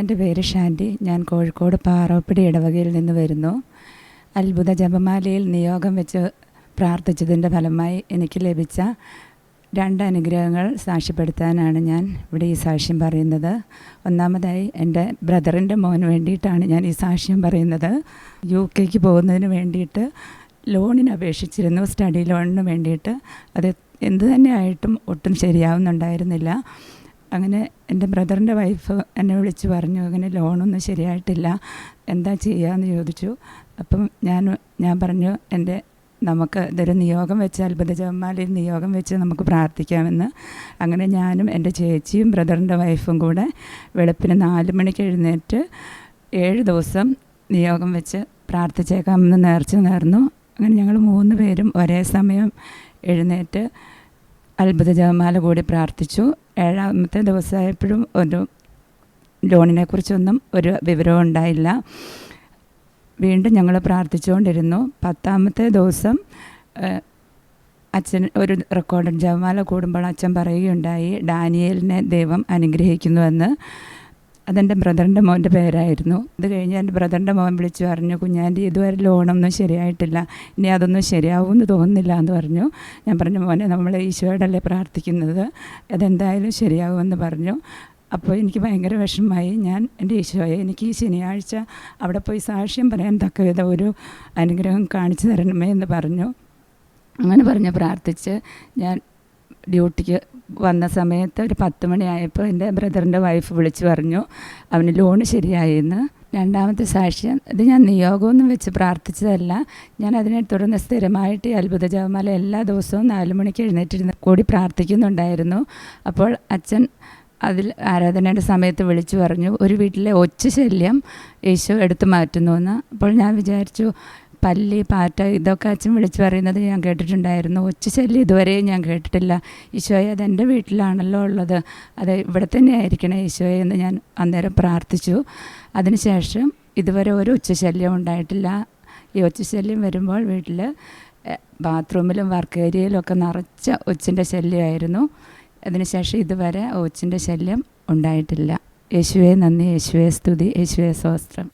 എന്റെ പേര് ഷാൻഡി. ഞാൻ കോഴിക്കോട് പാറോപ്പിടി ഇടവകയിൽ നിന്ന് വരുന്നു. അത്ഭുത ജപമാലയിൽ നിയോഗം വെച്ച് പ്രാർത്ഥിച്ചതിന്റെ ഫലമായി എനിക്ക് ലഭിച്ച രണ്ട് അനുഗ്രഹങ്ങൾ സാക്ഷ്യപ്പെടുത്താനാണ് ഞാൻ ഇവിടെ ഈ സാക്ഷ്യം പറയുന്നത്. ഒന്നാമതായി എന്റെ ബ്രദറിന്റെ മോന് വേണ്ടിയിട്ടാണ് ഞാൻ ഈ സാക്ഷ്യം പറയുന്നത്. യു കെക്ക് പോകുന്നതിന് വേണ്ടിയിട്ട് ലോണിന് അപേക്ഷിച്ചിരുന്നു സ്റ്റഡി ലോണിന് വേണ്ടിയിട്ട്. അത് എന്ത് തന്നെ ആയിട്ടും ഒട്ടും ശരിയാവുന്നുണ്ടായിരുന്നില്ല. അങ്ങനെ എന്റെ ബ്രദറിന്റെ വൈഫ് എന്നെ വിളിച്ച് പറഞ്ഞു അങ്ങനെ ലോണൊന്നും ശരിയായിട്ടില്ല. എന്താ ചെയ്യാന്ന് ചോദിച്ചു. അപ്പം ഞാൻ ഞാൻ പറഞ്ഞു എന്റെ നമുക്ക് ഇതൊരു നിയോഗം വെച്ച് അത്ഭുത ജവന്മാരിൽ നിയോഗം വെച്ച് നമുക്ക് പ്രാർത്ഥിക്കാമെന്ന്. അങ്ങനെ ഞാനും എന്റെ ചേച്ചിയും ബ്രദറിന്റെ വൈഫും കൂടെ വെളുപ്പിന് നാല് മണിക്ക് എഴുന്നേറ്റ് ഏഴ് ദിവസം നിയോഗം വെച്ച് പ്രാർത്ഥിച്ചേക്കാമെന്ന് നേർച്ച നേർന്നു. അങ്ങനെ ഞങ്ങൾ മൂന്ന് പേരും ഒരേ സമയം എഴുന്നേറ്റ് അത്ഭുത ജപമാല കൂടി പ്രാർത്ഥിച്ചു. ഏഴാമത്തെ ദിവസമായപ്പോഴും ഒരു ലോണിനെ കുറിച്ചൊന്നും ഒരു വിവരവും ഉണ്ടായില്ല. വീണ്ടും ഞങ്ങൾ പ്രാർത്ഥിച്ചുകൊണ്ടിരുന്നു. പത്താമത്തെ ദിവസം അച്ഛൻ ഒരു റെക്കോർഡ് ജപമാല കൂടുമ്പോൾ അച്ഛൻ പറയുകയുണ്ടായി ഡാനിയലിനെ ദൈവം അനുഗ്രഹിക്കുന്നുവെന്ന്. അതെന്റെ ബ്രദറിന്റെ മോന്റെ പേരായിരുന്നു. അത് കഴിഞ്ഞ് എന്റെ ബ്രദറിന്റെ മോൻ വിളിച്ചു പറഞ്ഞു കുഞ്ഞാന്റെ ഇതുവരെ ലോണൊന്നും ശരിയായിട്ടില്ല. ഇനി അതൊന്നും ശരിയാവുമെന്ന് തോന്നുന്നില്ല എന്ന് പറഞ്ഞു. ഞാൻ പറഞ്ഞു മോനെ നമ്മൾ ഈശോയോടല്ലേ പ്രാർത്ഥിക്കുന്നത്? അതെന്തായാലും ശരിയാവുമെന്ന് പറഞ്ഞു. അപ്പോൾ എനിക്ക് ഭയങ്കര വിഷമമായി. ഞാൻ എന്റെ ഈശോയെ എനിക്ക് ഈ ശനിയാഴ്ച അവിടെ പോയി സാക്ഷ്യം പറയാൻ തക്കവിധം ഒരു അനുഗ്രഹം കാണിച്ചു തരണമേ എന്ന് പറഞ്ഞു. അങ്ങനെ പറഞ്ഞ് പ്രാർത്ഥിച്ച് ഞാൻ ഡ്യൂട്ടിക്ക് വന്ന സമയത്ത് ഒരു പത്ത് മണിയായപ്പോൾ എന്റെ ബ്രദറിന്റെ വൈഫ് വിളിച്ചു പറഞ്ഞു അവന് ലോണ് ശരിയായെന്ന്. രണ്ടാമത്തെ സാക്ഷ്യം ഇത് ഞാൻ നിയോഗമൊന്നും വെച്ച് പ്രാർത്ഥിച്ചതല്ല. ഞാൻ അതിനെ തുടർന്ന് സ്ഥിരമായിട്ട് ഈ അത്ഭുത ജപമാല എല്ലാ ദിവസവും നാല് മണിക്ക് എഴുന്നേറ്റിരുന്ന് കൂടി പ്രാർത്ഥിക്കുന്നുണ്ടായിരുന്നു. അപ്പോൾ അച്ഛൻ അതിൽ ആരാധനയുടെ സമയത്ത് വിളിച്ചു പറഞ്ഞു ഒരു വീട്ടിലെ ഒച്ച ശല്യം യേശു എടുത്തു മാറ്റുന്നു എന്ന് അപ്പോൾ ഞാൻ വിചാരിച്ചു പല്ലി പാറ്റ ഇതൊക്കെ അച്ഛൻ വിളിച്ച് പറയുന്നത് ഞാൻ കേട്ടിട്ടുണ്ടായിരുന്നു. ഒച്ച ശല്യം ഇതുവരെയും ഞാൻ കേട്ടിട്ടില്ല. ഈശോയെ അത് എന്റെ വീട്ടിലാണല്ലോ ഉള്ളത്. അത് ഇവിടെ തന്നെ ആയിരിക്കണേ ഈശോയെ എന്ന് ഞാൻ അന്നേരം പ്രാർത്ഥിച്ചു. അതിനുശേഷം ഇതുവരെ ഒരു ഉച്ചശല്യം ഉണ്ടായിട്ടില്ല. ഈ ഒച്ചശല്യം വരുമ്പോൾ വീട്ടിൽ ബാത്റൂമിലും വർക്ക് ഏരിയയിലും ഒക്കെ നിറച്ച ഒച്ചിന്റെ ശല്യമായിരുന്നു. അതിനുശേഷം ഇതുവരെ ഒച്ചിന്റെ ശല്യം ഉണ്ടായിട്ടില്ല. യേശുവേ നന്ദി. യേശുവേ സ്തുതി. യേശുവേ സ്വസ്ത്രം